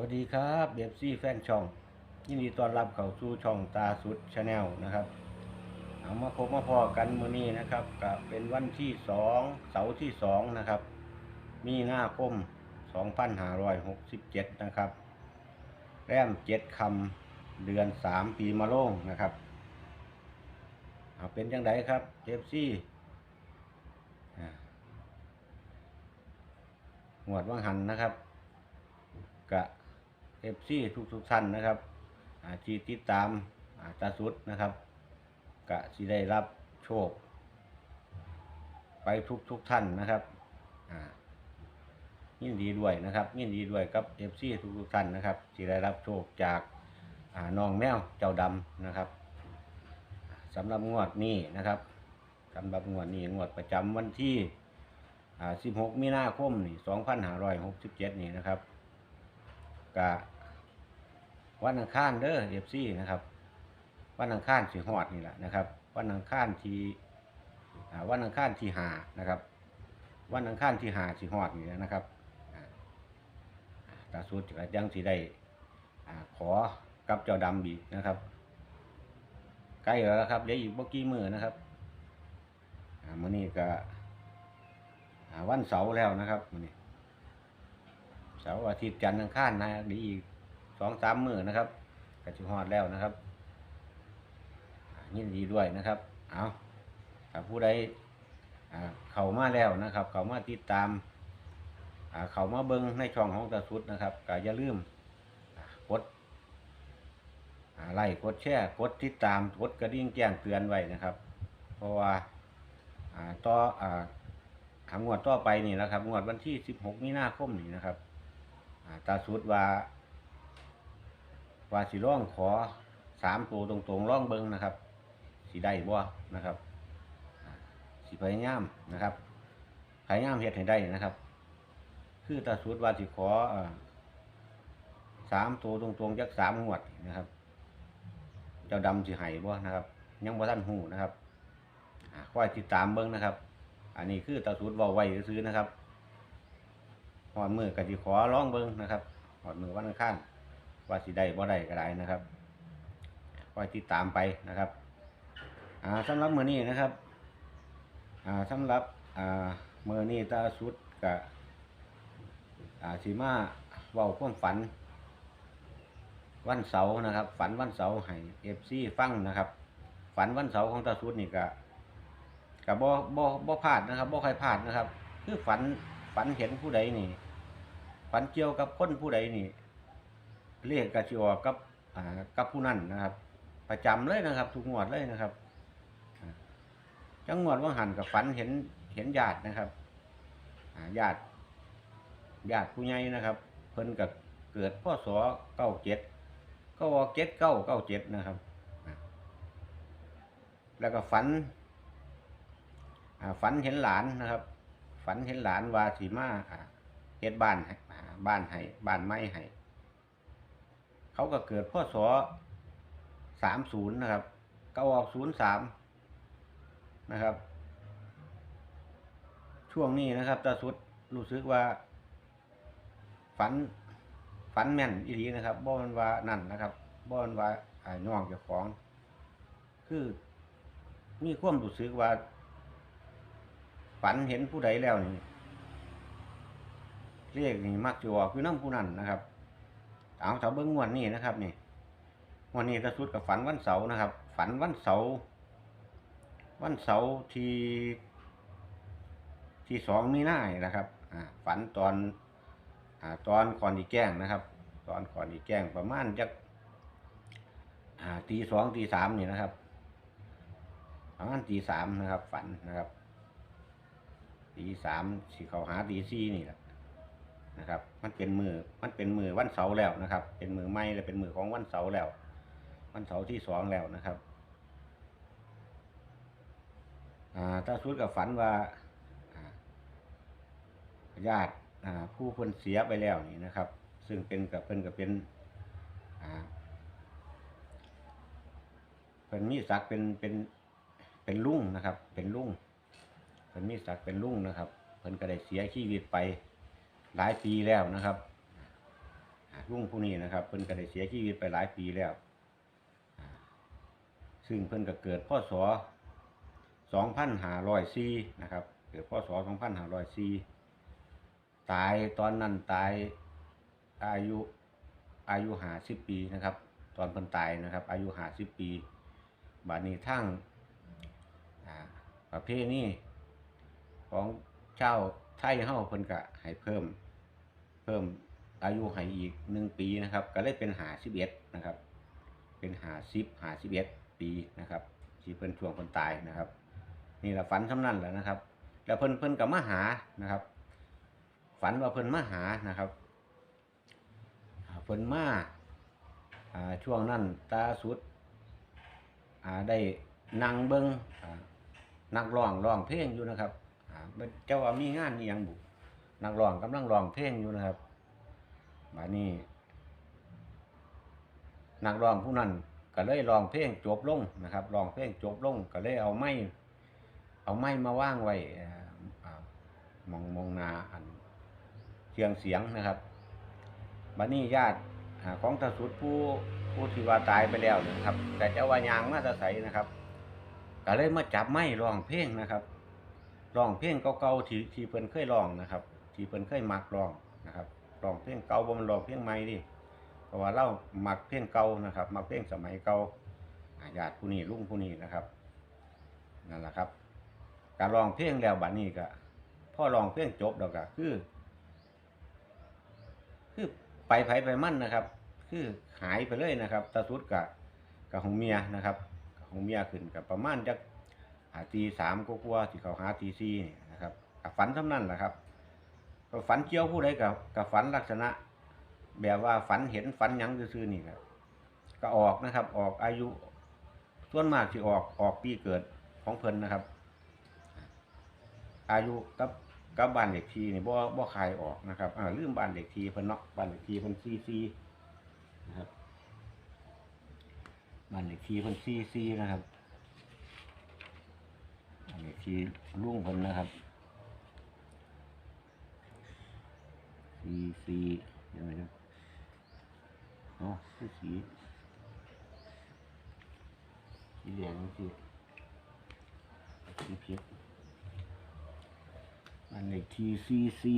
วัสดีครับเบฟซี่แฟนช่อง ยินดีต้อนรับเข้าสู่ช่องตาสุดชาแนลนะครับเอามาพบมาพอกันมื้อนี้นะครับก็เป็นวันที่สองเสาร์ที่สองนะครับ มีหน้าคม2567นะครับ แรมเจ็ดคำเดือนสามปีมะโรงนะครับเอาเป็นจังไดครับเบฟซี่อ่างวดว่างหันนะครับกะ เอฟซีทุกทุกๆท่านนะครับที่ติดตามอ่าตาสุดนะครับกะสิได้รับโชค ไปทุกทุกๆท่านนะครับยินดีด้วยนะครับยินดีด้วยกับเอฟซีทุกทุกๆท่านนะครับที่ได้รับโชคจากาน้องแมวเจ้าดำนะครับสำหรับงวดนี้นะครับสำหรับงวดนี้งวดประจำวันที่ 16 มีนาคมนี่ 2567 นี่นะครับกะ วันอังคารเด้อเอฟซีนะครับ วันอังคารสีหอดนี่แหละนะครับ วันอังคารที่อ่าวันอังคารที่หานะครับ วันอังคารที่หาสีหอดนี่แหละนะครับตาสุดก็ยังสีได้ขอกับเจ้าดำบีกนะครับ ใกล้แล้วครับเหลืออีกบกี่มือนะครับอ่ามื้อนี้ก็อ่าวันเสาร์แล้วนะครับมื้อนี้เสาร์อาทิตย์จันทร์อังคารนะหรืออีก สองสามมือนะครับก็จะฮอดแล้วนะครับอ่ายินดีด้วยนะครับ เอาถ้าผู้ใดเข้ามาแล้วนะครับ เข้ามาติดตามเข้ามาเบิ้งในช่องของตาสุดนะครับก็อย่าลืมกดไลค์กดแชร์กดติดตามกดกระดิ่งแจ้งเตือนไว้นะครับ เพราะว่าต่ออ่างวดต่อไปนี่นะครับงวดวันที่ 16มีนาคมนี่นะครับตาสุดว่า ว่าสิร้องขอสามตัวตรงๆร้องเบิงนะครับสิได้บ่นะครับสิพยายามนะครับพยายามเฮ็ดให้ได้นะครับ คือตาสุดว่าสิขอสามตัวตรงๆจักสามงวดนะครับ เจ้าดำสิให้บ่นะครับ ยังบ่ทันหูนะครับอ่าคอยติดตามเบิ้งนะครับ อันนี้คือตาสุดว้าไว้ซื้อนะครับหอดมือกับสิขอร้องเบิ้งนะครับหอดมือวันอังคาร ว่าสิได้บ่ได้ก็ได้นะครับคอยติดตามไปนะครับอ่าสำหรับมือนี้นะครับอ่าสำหรับอ่ามือนี้ตาสุดกับอ่าสีมาเว้าความฝัน วันเสาร์นะครับ ฝันวันเสาร์ให้เอฟซีฟังนะครับ ฝันวันเสาร์ของตาสุดนี่ก็กับบ่บ่บ่พลาดนะครับบ่ใครพลาดนะครับ คือฝันฝันเห็นผู้ใดนี่ ฝันเกี่ยวกับคนผู้ใดนี่ เรียกกระชิออกกับอ่ากับผู้นั้นนะครับ ประจำเลยนะครับ ทุกงวดเลยนะครับจังงวดว่าหันกับฝันเห็นเห็นญาตินะครับญาติญาติผู้ใหญ่นะครับ เพิ่นกับเกิดพศเก้าเจ็ดก็ว่าเจ็ดเก้าเก้าเจ็ดนะครับ แล้วก็ฝันฝันเห็นหลานนะครับ ฝันเห็นหลานว่าสีมาเฮ็ดบ้านให้บ้านให้บ้านไม้ให้ เขาก็เกิดพศสามศูนย์นะครับ ก็ออกศูนย์สามนะครับ ช่วงนี้นะครับตาสุดรู้สึกว่า ฝันฝันแม่นอีหลีนะครับบ่มันว่านั่นนะครับบ่มันว่าอ่าย่องเจ้าของ คือมีความรู้สึกว่า ฝันเห็นผู้ใดแล้วนี่เรียกนี่มักจะออกคือน้ำผู้นั้นนะครับ เอาเสาเบิ้งงวดนี้นะครับนี่งวันนี้ตะสุดกับฝันวันเสาร์นะครับ ฝันวันเสาร์วันเสาร์ที่ที่สองมีนาเนี่ยนะครับอ่าฝันตอนอ่าตอนก่อนที่แกล้งนะครับ ตอนก่อนที่แกล้งประมาณจักอ่าตีสองตีสามนี่นะครับประมาณตีสามนะครับ ฝันนะครับตีสามสิเขาหาตีสี่นี่แหละ นะครับ มันเป็นมือมันเป็นมือวันเสาร์แล้วนะครับ เป็นมือไม้และเป็นมือของวันเสาร์แล้ว วันเสาร์ที่สองแล้วนะครับอ่าตาสุดกับฝันว่าญาติผู้คนเสียไปแล้วนี่นะครับ ซึ่งเป็นกับเป็นกับเป็นเป็นมีศักเป็นเป็นเป็นลุงนะครับ เป็นลุงเป็นมีศักเป็นลุงนะครับเพิ่นก็ได้เสียชีวิตไป หลายปีแล้วนะครับอ่าลุงผู้นี้นะครับเพิ่นก็ได้เสียชีวิตไปหลายปีแล้ว ซึ่งเพิ่นก็เกิดพ่อศ2504นะครับ เกิดพ่อศ2504ตายตอนนั้นตายอายุอายุ50ปีนะครับ ตอนเพิ่นตายนะครับ อายุ50ปีบัดนี้ทั้งประเภทนี้ของเจ้าไทยเฮาเพิ่นก็ให้เพิ่ม เพิ่มอายุให้อีกหนึ่งปีนะครับ ก็เลยเป็นหาสิบเอ็ดนะครับ เป็นหาสิบหาสิบเอ็ดปีนะครับที่เพิ่นช่วงเพิ่นตายนะครับ นี่แหละฝันสำนั่นแหละนะครับ แล้วเพิ่นเพิ่นกับมาหานะครับ ฝันว่าเพิ่นมาหานะครับเพิ่นมาช่วงนั้นตาสุดได้นั่งเบิงอ่านักร้องร้องเพลงอยู่นะครับเจ้าว่ามีงานอีหยังบุ นักร้องกำลังร้องเพลงอยู่นะครับบัดนี้นักร้องผู้นั้นก็เลยร้องเพลงจบลงนะครับร้องเพลงจบลงก็เลยเอาไม้เอาไม้มาว่างไว้มองมองนาอันเชียงเสียงนะครับบัดนี้ญาติของตาสุดผู้ผู้ที่ว่าตายไปแล้วนะครับ แต่เจ้าว่ายางมาตะใสนะครับก็เลยมาจับไม้ร้องเพลงนะครับร้องเพลงเก่าๆที่ที่เพิ่นเคยร้องนะครับ ที่เพิ่นเคยมักร้องนะครับร้องเพลงเก่าบ่มันร้องเพลงใหม่ดิเพราะว่าเรามักเพลงเก่านะครับ มักเพลงสมัยเก่าอาญาติผู้นี้ลุงผู้นี้นะครับนั่นแหละครับ การร้องเพลงแล้วบัดนี้ก็พ่อร้องเพลงจบแล้วก็คือ คือไปไผไปมั่นนะครับ คือหายไปเลยนะครับตาสุดกับกับของเมียนะครับของเมียขึ้นกับประมาณจักตีสามก็กลัวที่เขาหาตีสี่นี่นะครับกับฝันเท่านั้นแหละครับ ก็ฝันเกี่ยวผู้ใดกับกับฝันลักษณะ แบบว่าฝันเห็นฝันยังซื่อๆนี่ครับก็ออกนะครับ ออกอายุ ส่วนมากที่ออกออกปีเกิดของเพิ่นนะครับ อายุกับกับบ้านเด็กทีนี่บ่บ่คายออกนะครับอ่าลืมบ้านเด็กทีเพิ่นเนาะบ้านเด็กทีเพิ่นซีซีนะครับบ้านเด็กทีเพิ่นซีซีนะครับอันนี้ที่ลุงเพิ่นนะครับ สีสียังไงนะอ๋อคือสีสีเหลืองสีสีเพียอันนี้ที่ซีซี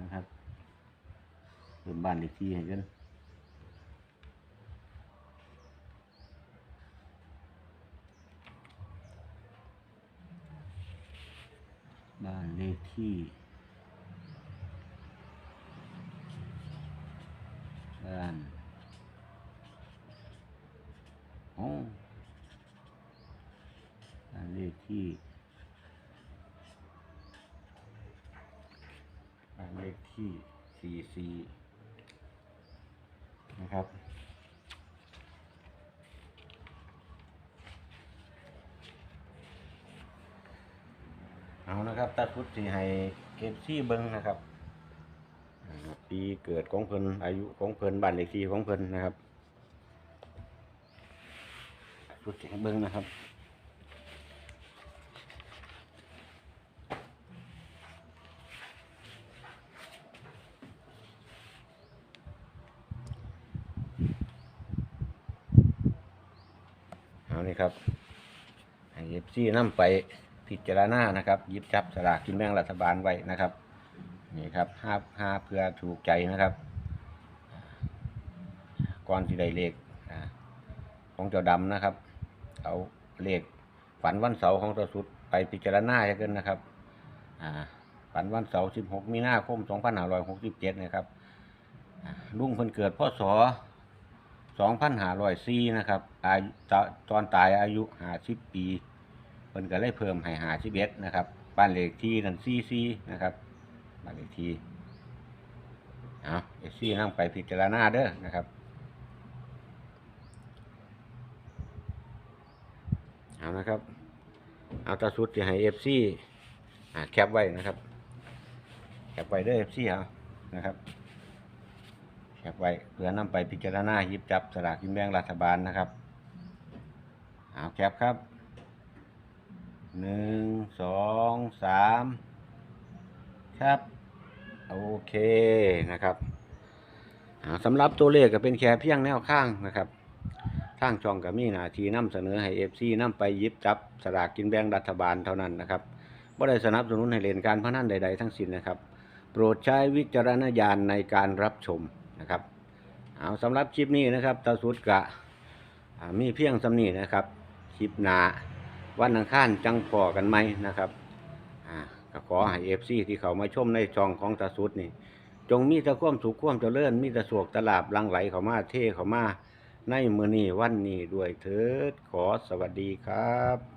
นะครับเป็นบ้านเลขที่ให้กัน บ้านเลขที่บ้านโอ้บ้านเลขที่บ้านเลขที่สี่สี่นะครับ เอา นะครับตาพุทธที่ให้เอฟซีเบิ้งนะครับ ปีเกิดของเพิ่นอายุของเพิ่นบ้านเลขที่ของเพิ่นนะครับพุทธให้เบิ้งนะครับเอานี่ครับให้เอฟซีนำไป พิจารณานะครับยิบจับสลากกินแบ่งรัฐบาลไว้นะครับนี่ครับห้าห้าเพื่อถูกใจนะครับก่อนที่ได้เลขของเจ้าดำนะครับ เอาเลขฝันวันเสาร์ของตัวสุดไปพิจารณาให้กันนะครับฝันวันเสาร์16 มีนาคม 2567 นะครับลุงเพิ่นเกิดพศ2504 นะครับอายุตอนตายอายุ 50 ปี พิ่นก็เลยเพิ่มให้51นะครับบ้านเลขที่นั่น44นะครับบ้านเลขที่เอาเอซี่นั่งไปพิจารณาเด้อนะครับเอานะครับ เอาตาสุดที่ให้เอฟซีแคปไว้นะครับ แคปไว้เด้อเอฟซีเอานะครับแคปไว้เพื่อนำไปพิจารณาหยิบจับสลากกินแบ่งรัฐบาลนะครับเอาแคปครับ หนึ่งสองสามครับ โอเคนะครับสำหรับตัวเลขก็เป็นแค่เพียงแนวข้างนะครับทางช่องก็มีนาที่นำเสนอให้ FC นำไปยิบจับสลากกินแบ่งรัฐบาลเท่านั้นนะครับบ่ได้สนับสนุนให้เล่นการพนันใด ๆ ทั้งสิ้นนะครับ โปรดใช้วิจารณญาณในการรับชมนะครับ เอาสำหรับคลิปนี้นะครับตาสุดกะมีเพียงสำนีนะครับ คลิปหนา วันอังคารจังพอกันไหมนะครับอ่าก็ขอให้เอฟซีที่เขามาชมในช่องของตาสุดนี่ จงมีแต่ความสุขความเจริญมีแต่สวกตลาบลังไหลเขามาเทเขามาในมือนี้วันนี้ด้วยเถิดขอสวัสดีครับ